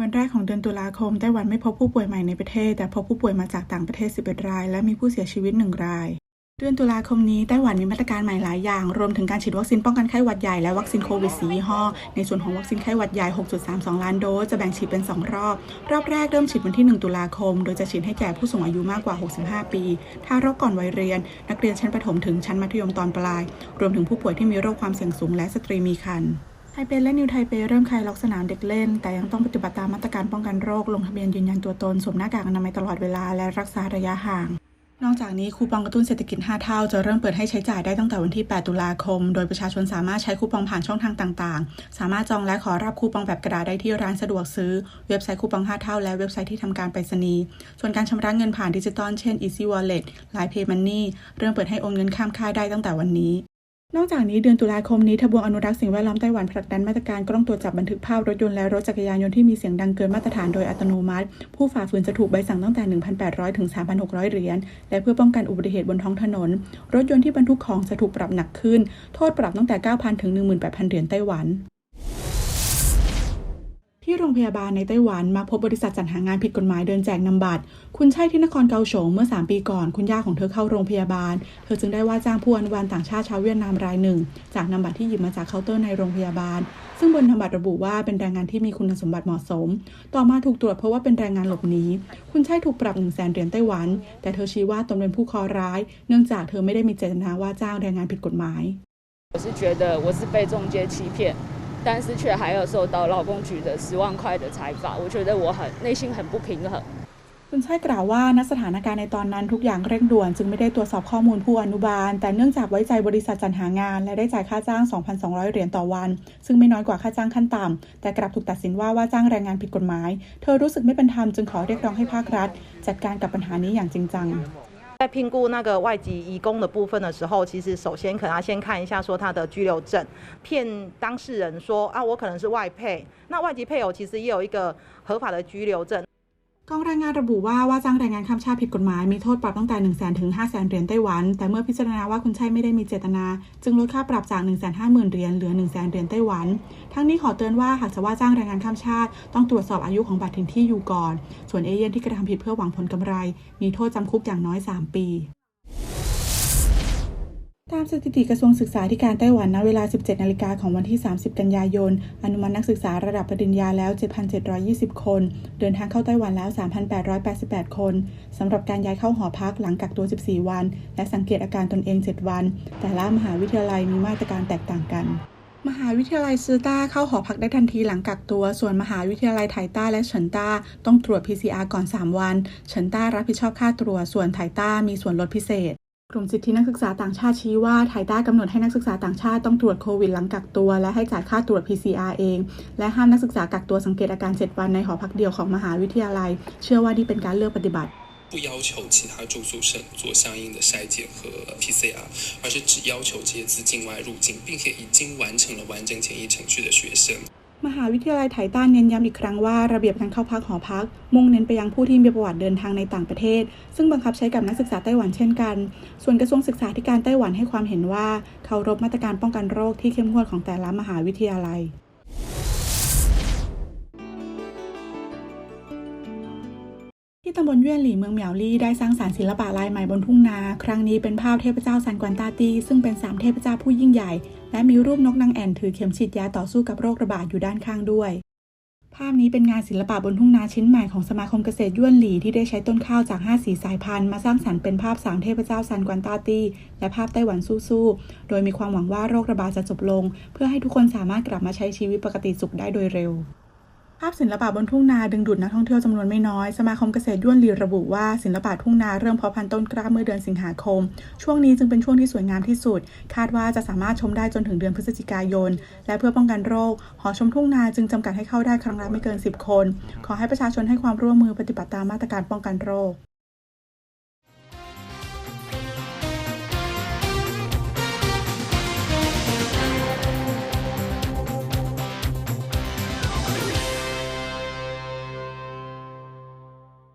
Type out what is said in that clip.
วันแรกของเดือนตุลาคมไต้หวันไม่พบผู้ป่วยใหม่ในประเทศ แต่พบผู้ป่วยมาจากต่างประเทศ 11 ราย และมีผู้เสียชีวิต 1 ราย เดือนตุลาคมนี้ไต้หวันมีมาตรการใหม่หลายอย่าง รวมถึงการฉีดวัคซีนป้องกันไข้หวัดใหญ่และวัคซีนโควิด 4 ยี่ห้อ ในส่วนของวัคซีนไข้หวัดใหญ่ 6.32 ล้านโดส จะแบ่งฉีดเป็น 2 รอบ รอบแรกเริ่มฉีดวันที่ 1 ตุลาคม โดยจะฉีดให้แก่ผู้สูงอายุมากกว่า 65 ปี ทารกก่อนวัยเรียน นักเรียนชั้นประถมถึงชั้นมัธยมตอนปลาย รวมถึงผู้ป่วยที่มีโรคความเสี่ยงสูงและสตรีมีครรภ์ ไทเปและนิวไทเปเริ่มคลายล็อกสนามเด็กเล่น แต่ยังต้องปฏิบัติตามมาตรการป้องกันโรค ลงทะเบียนยืนยันตัวตนสวมหน้ากากอนามัยตลอดเวลาและรักษาระยะห่าง นอกจากนี้คูปองกระตุ้นเศรษฐกิจ 5 เท่า จะเริ่มเปิดให้ใช้จ่ายได้ตั้งแต่วันที่ 8 ตุลาคม โดยประชาชนสามารถใช้คูปองผ่านช่องทางต่างๆ สามารถจองและขอรับคูปองแบบกระดาษได้ที่ร้านสะดวกซื้อ เว็บไซต์คูปอง 5 เท่า และเว็บไซต์ที่ทำการไปรษณีย์ส่วนการชำระเงินผ่านดิจิตอลเช่น Easy Wallet Line Pay Money เริ่มเปิดให้โอนเงินข้ามค่ายได้ตั้งแต่วันนี้ นอกจากนี้เดือนตุลาคมนี้ทบวงอนุรักษ์สิ่งแวดล้อมไต้หวันผลักดันมาตรการกล้องตรวจจับบันทึกภาพรถยนต์และรถจักรยานยนต์ที่มีเสียงดังเกินมาตรฐานโดยอัตโนมัติ ผู้ฝ่าฝืนจะถูกใบสั่งตั้งแต่ 1,800 ถึง 3,600 เหรียญและเพื่อป้องกันอุบัติเหตุบนท้องถนน รถยนต์ที่บรรทุกของจะถูกปรับหนักขึ้น โทษปรับตั้งแต่ 9,000 ถึง 18,000 เหรียญไต้หวัน ที่โรงพยาบาลในไต้หวันมาพบบริษัทจัดหางานผิดกฎหมายเดินแจกนำบัตร คุณใช่ที่นครเกาฉงเมื่อ 3 ปีก่อน คุณย่าของเธอเข้าโรงพยาบาล เธอจึงได้ว่าจ้างผู้อนุบาลต่างชาติชาวเวียดนามรายหนึ่ง จากนำบัตรที่หยิบมาจากเคาน์เตอร์ในโรงพยาบาล ซึ่งบนนำบัตรระบุว่าเป็นแรงงานที่มีคุณสมบัติเหมาะสม ต่อมาถูกตรวจเพราะว่าเป็นแรงงานหลบหนี คุณใช่ถูกปรับ1 0 0 0 0แสนเหรียญไต้หวัน แต่เธอชี้ว่าตนเป็นผู้เคราะห์ร้าย เนื่องจากเธอไม่ได้มีเจตนาว่าจ้างแรงงานผิดกฎหมาย 我是觉得我是被中介欺骗， 但是却还有受到劳工局的十万块的财罚，我觉得我很内心很不平衡。 คุณช่ายกล่าวว่าณสถานการณ์ในตอนนั้นทุกอย่างเร่งด่วน จึงไม่ได้ตรวจสอบข้อมูลผู้อนุบาล แต่เนื่องจากไว้ใจบริษัทจัดหางาน และได้จ่ายค่าจ้าง 2,200 เหรียญต่อวัน ซึ่งไม่น้อยกว่าค่าจ้างขั้นต่ำ แต่กลับถูกตัดสินว่าว่าจ้างแรงงานผิดกฎหมาย เธอรู้สึกไม่เป็นธรรมจึงขอเรียกร้องให้ภาครัฐ จัดการกับปัญหานี้อย่างจริงจัง 在评估那个外籍移工的部分的时候，其实首先可能要先看一下说他的居留证，骗当事人说啊我可能是外配，那外籍配偶其实也有一个合法的居留证。 กองรายงานระบุว่าว่าจ้างแรงงานข้ามชาติผิดกฎหมาย มีโทษปรับตั้งแต่ 1 0 0 0 0แถึง 5 0 0 0 0 เหรียญไต้หวัน แต่เมื่อพิจารณาว่าคุณใช่ไม่ได้มีเจตนา จึงลดค่าปรับจาก 1 5 0 0 0 0 เหรียญเหลือ 1 0 0 0 0 เหรียญไต้หวัน ทั้งนี้ขอเตือนว่าหากจะว่าจ้างแรงงานข้ามชาติ ต้องตรวจสอบอายุของบัตรถิ่นที่อยู่ก่อน ส่วนเอเย่นที่กระทำผิดเพื่อหวังผลกำไร มีโทษจำคุกอย่างน้อย 3 ปี ตามสถิติกระทรวงศึกษาธิการไต้หวันณเวลา 17 นาฬิกาของวันที่ 30 กันยายน อนุมัตินักศึกษาระดับปริญญาแล้ว 7,720 คน เดินทางเข้าไต้หวันแล้ว 3,888 คน สำหรับการย้ายเข้าหอพักหลังกักตัว 14 วัน และสังเกตอาการตนเอง 7 วัน แต่ละมหาวิทยาลัยมีมาตรการแตกต่างกันมหาวิทยาลัยซือต้าเข้าหอพักได้ทันทีหลังกักตัว ส่วนมหาวิทยาลัยไถต้าและเฉินต้าต้องตรวจ PCR ก่อน 3 วัน เฉินต้ารับผิดชอบค่าตรวจ ส่วนไถต้ามีส่วนลดพิเศษ กลุ่มสิทธินักศึกษาต่างชาติชี้ว่าไทยต้ากำหนดให้นักศึกษาต่างชาติต้องตรวจโควิดหลังกักตัว และให้จ่ายค่าตรวจ PCR เอง และห้ามนักศึกษากักตัวสังเกตอาการ 7 วันในหอพักเดียวของมหาวิทยาลัย เชื่อว่านี่เป็นการเลือกปฏิบัติ 不要求其他住宿生做相应的筛检和 PCR，而是只要求这些自境外入境并且已经完成了完整检疫程序的学生。 มหาวิทยาลัยไถต้าเน้นย้ำอีกครั้งว่าระเบียบการเข้าพักหอพัก มุ่งเน้นไปยังผู้ที่มีประวัติเดินทางในต่างประเทศ ซึ่งบังคับใช้กับนักศึกษาไต้หวันเช่นกัน ส่วนกระทรวงศึกษาธิการไต้หวันให้ความเห็นว่าเคารพมาตรการป้องกันโรคที่เข้มงวดของแต่ละมหาวิทยาลัย ที่ตำบลเยี่ยนหลี่เมืองเหมียวลี่ได้สร้างสารรค์ศิลปะลายใหม่บนทุ่งนา ครั้งนี้เป็นภาพเทพเจ้าซันกวนตาตี ซึ่งเป็นสามเทพเจ้าผู้ยิ่งใหญ่ และมีรูปนกนางแอ่นถือเข็มฉีดยาต่อสู้กับโรคระบาดอยู่ด้านข้างด้วย ภาพนี้เป็นงานศิลปะบนทุ่งนาชิ้นใหม่ของสมาคมเกษตรย้วนหลี่ที่ได้ใช้ต้นข้าวจาก 5 สีสายพันธุ์มาสร้างสรรค์เป็นภาพสามเทพเจ้าซันกวนตาตีและภาพไต้หวันสู้ๆโดยมีความหวังว่าโรคระบาดจะจบลง เพื่อให้ทุกคนสามารถกลับมาใช้ชีวิตปกติสุขได้โดยเร็ว ภาพศิลปะบนทุ่งนาดึงดูดนักท่องเที่ยวจำนวนไม่น้อย สมาคมเกษตรย้วนลีระบุว่าศิลปะทุ่งนาเริ่มเพาะพันธุ์ต้นกล้าเมื่อเดือนสิงหาคม ช่วงนี้จึงเป็นช่วงที่สวยงามที่สุด คาดว่าจะสามารถชมได้จนถึงเดือนพฤศจิกายน และเพื่อป้องกันโรค หอชมทุ่งนาจึงจำกัดให้เข้าได้ครั้งละไม่เกิน 10 คน ขอให้ประชาชนให้ความร่วมมือปฏิบัติตามมาตรการป้องกันโรค